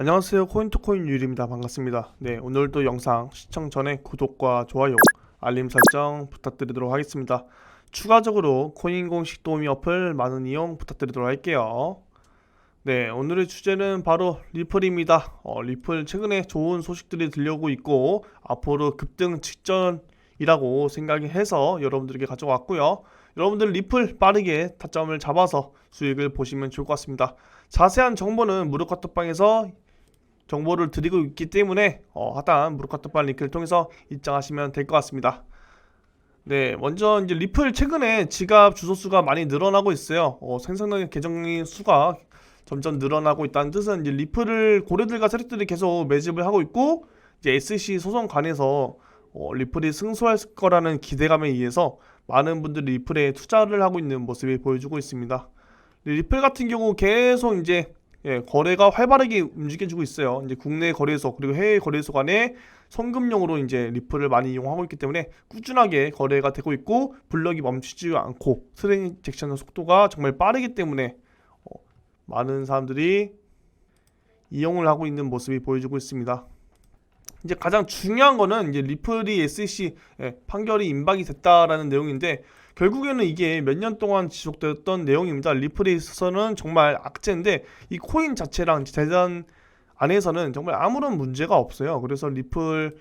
안녕하세요. 코인투코인 유리입니다. 반갑습니다. 네 오늘도 영상 시청 전에 구독과 좋아요 알림 설정 부탁드리도록 하겠습니다. 추가적으로 코인 공식 도우미 어플 많은 이용 부탁드리도록 할게요. 네 오늘의 주제는 바로 리플입니다. 어, 리플 최근에 좋은 소식들이 들려오고 있고 앞으로 급등 직전이라고 생각이 해서 여러분들에게 가져왔고요. 여러분들 리플 빠르게 타점을 잡아서 수익을 보시면 좋을 것 같습니다. 자세한 정보는 무료 카톡방에서 정보를 드리고 있기 때문에 어, 하단 카톡방 링크를 통해서 입장하시면 될 것 같습니다. 네, 먼저 이제 리플 최근에 지갑 주소 수가 많이 늘어나고 있어요. 어, 생성된 계정 수가 점점 늘어나고 있다는 뜻은 이제 리플을 고래들과 세력들이 계속 매집을 하고 있고 이제 SC 소송관에서 어, 리플이 승소할 거라는 기대감에 의해서 많은 분들이 리플에 투자를 하고 있는 모습이 보여주고 있습니다. 리플 같은 경우 계속 이제 예, 거래가 활발하게 움직여지고 있어요. 이제 국내 거래소 그리고 해외 거래소 간에 송금용으로 이제 리플을 많이 이용하고 있기 때문에 꾸준하게 거래가 되고 있고 블럭이 멈추지 않고 트랜잭션 속도가 정말 빠르기 때문에 어, 많은 사람들이 이용을 하고 있는 모습이 보여주고 있습니다. 이제 가장 중요한 거는 이제 리플이 SEC 예, 판결이 임박이 됐다라는 내용인데 결국에는 이게 몇 년 동안 지속되었던 내용입니다. 리플에 있어서는 정말 악재인데 이 코인 자체랑 재단 안에서는 정말 아무런 문제가 없어요. 그래서 리플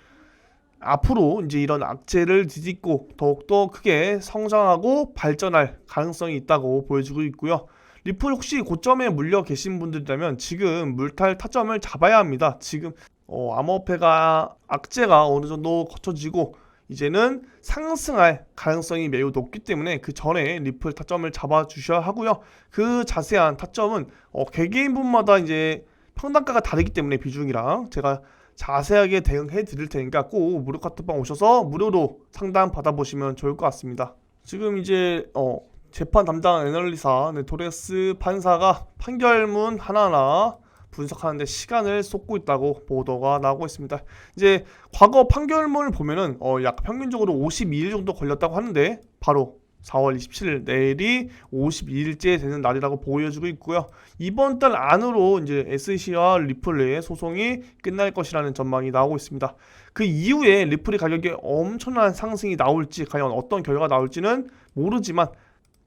앞으로 이제 이런 악재를 뒤집고 더욱더 크게 성장하고 발전할 가능성이 있다고 보여주고 있고요. 리플 혹시 고점에 물려 계신 분들이라면 지금 물탈 타점을 잡아야 합니다. 지금 어, 암호화폐가 악재가 어느 정도 거쳐지고 이제는 상승할 가능성이 매우 높기 때문에 그 전에 리플 타점을 잡아 주셔야 하고요. 그 자세한 타점은 어, 개개인분마다 이제 평단가가 다르기 때문에 비중이랑 제가 자세하게 대응해 드릴 테니까 꼭 무료 카톡방 오셔서 무료로 상담 받아보시면 좋을 것 같습니다. 지금 이제 어, 재판 담당 애널리사 네, 토레스 판사가 판결문 하나하나 분석하는데 시간을 쏟고 있다고 보도가 나오고 있습니다. 이제 과거 판결문을 보면은 어, 약 평균적으로 52일 정도 걸렸다고 하는데 바로 4월 27일 내일이 52일째 되는 날이라고 보여주고 있고요. 이번 달 안으로 이제 SC와 리플의 소송이 끝날 것이라는 전망이 나오고 있습니다. 그 이후에 리플의 가격에 엄청난 상승이 나올지 과연 어떤 결과가 나올지는 모르지만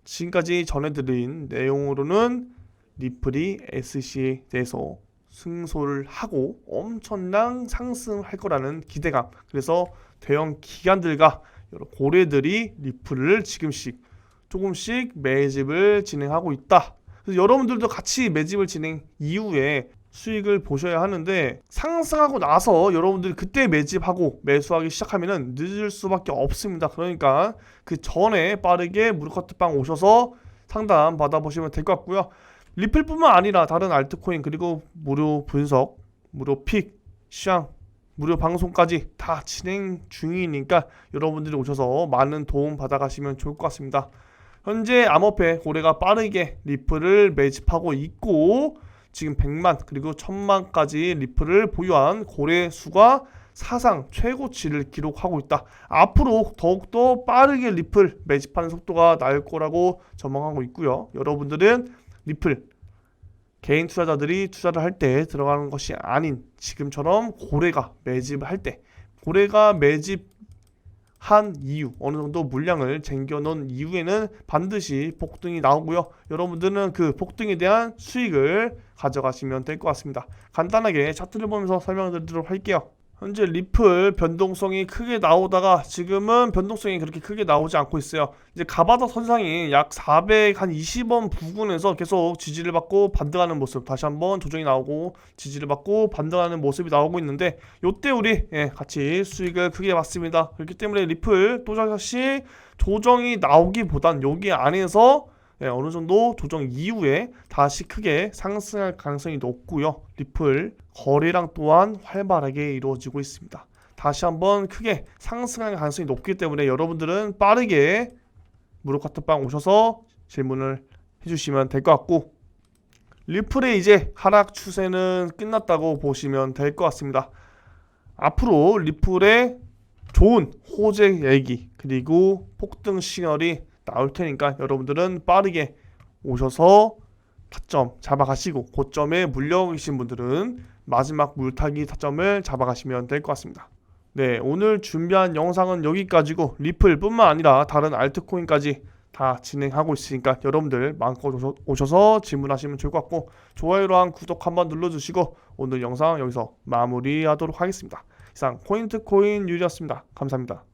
지금까지 전해드린 내용으로는 리플이 SC에 대해서 승소를 하고 엄청난 상승할 거라는 기대감. 그래서 대형 기관들과 여러 고래들이 리플을 지금씩 조금씩 매집을 진행하고 있다. 그래서 여러분들도 같이 매집을 진행 이후에 수익을 보셔야 하는데 상승하고 나서 여러분들이 그때 매집하고 매수하기 시작하면은 늦을 수밖에 없습니다. 그러니까 그 전에 빠르게 무료카트방 오셔서 상담 받아보시면 될 것 같고요. 리플뿐만 아니라 다른 알트코인 그리고 무료 분석, 무료 픽, 시장, 무료 방송까지 다 진행 중이니까 여러분들이 오셔서 많은 도움 받아가시면 좋을 것 같습니다. 현재 암호화폐 고래가 빠르게 리플을 매집하고 있고 지금 100만 그리고 1000만까지 리플을 보유한 고래 수가 사상 최고치를 기록하고 있다. 앞으로 더욱더 빠르게 리플 매집하는 속도가 날 거라고 전망하고 있고요. 여러분들은 리플 개인 투자자들이 투자를 할 때 들어가는 것이 아닌 지금처럼 고래가 매집을 할때 고래가 매집한 이유 어느 정도 물량을 쟁겨 놓은 이후에는 반드시 폭등이 나오고요. 여러분들은 그 폭등에 대한 수익을 가져가시면 될 것 같습니다. 간단하게 차트를 보면서 설명드리도록 할게요. 현재 리플 변동성이 크게 나오다가 지금은 변동성이 그렇게 크게 나오지 않고 있어요. 이제 가바다 선상이 약400한 20원 부근에서 계속 지지를 받고 반등하는 모습 다시 한번 조정이 나오고 지지를 받고 반등하는 모습이 나오고 있는데 요때 우리 예, 같이 수익을 크게 봤습니다. 그렇기 때문에 리플 또 다시 조정이 나오기보단 여기 안에서 예, 어느 정도 조정 이후에 다시 크게 상승할 가능성이 높고요. 리플 거래량 또한 활발하게 이루어지고 있습니다. 다시 한번 크게 상승할 가능성이 높기 때문에 여러분들은 빠르게 무료 카톡방 오셔서 질문을 해주시면 될 것 같고 리플의 이제 하락 추세는 끝났다고 보시면 될 것 같습니다. 앞으로 리플의 좋은 호재 얘기 그리고 폭등 시그널이 나올 테니까 여러분들은 빠르게 오셔서 타점 잡아가시고 고점에 물려 계신 분들은 마지막 물타기 타점을 잡아가시면 될 것 같습니다. 네, 오늘 준비한 영상은 여기까지고 리플뿐만 아니라 다른 알트코인까지 다 진행하고 있으니까 여러분들 마음껏 오셔- 오셔서 질문하시면 좋을 것 같고 좋아요랑 구독 한번 눌러주시고 오늘 영상 여기서 마무리하도록 하겠습니다. 이상 코인트코인 유리였습니다. 감사합니다.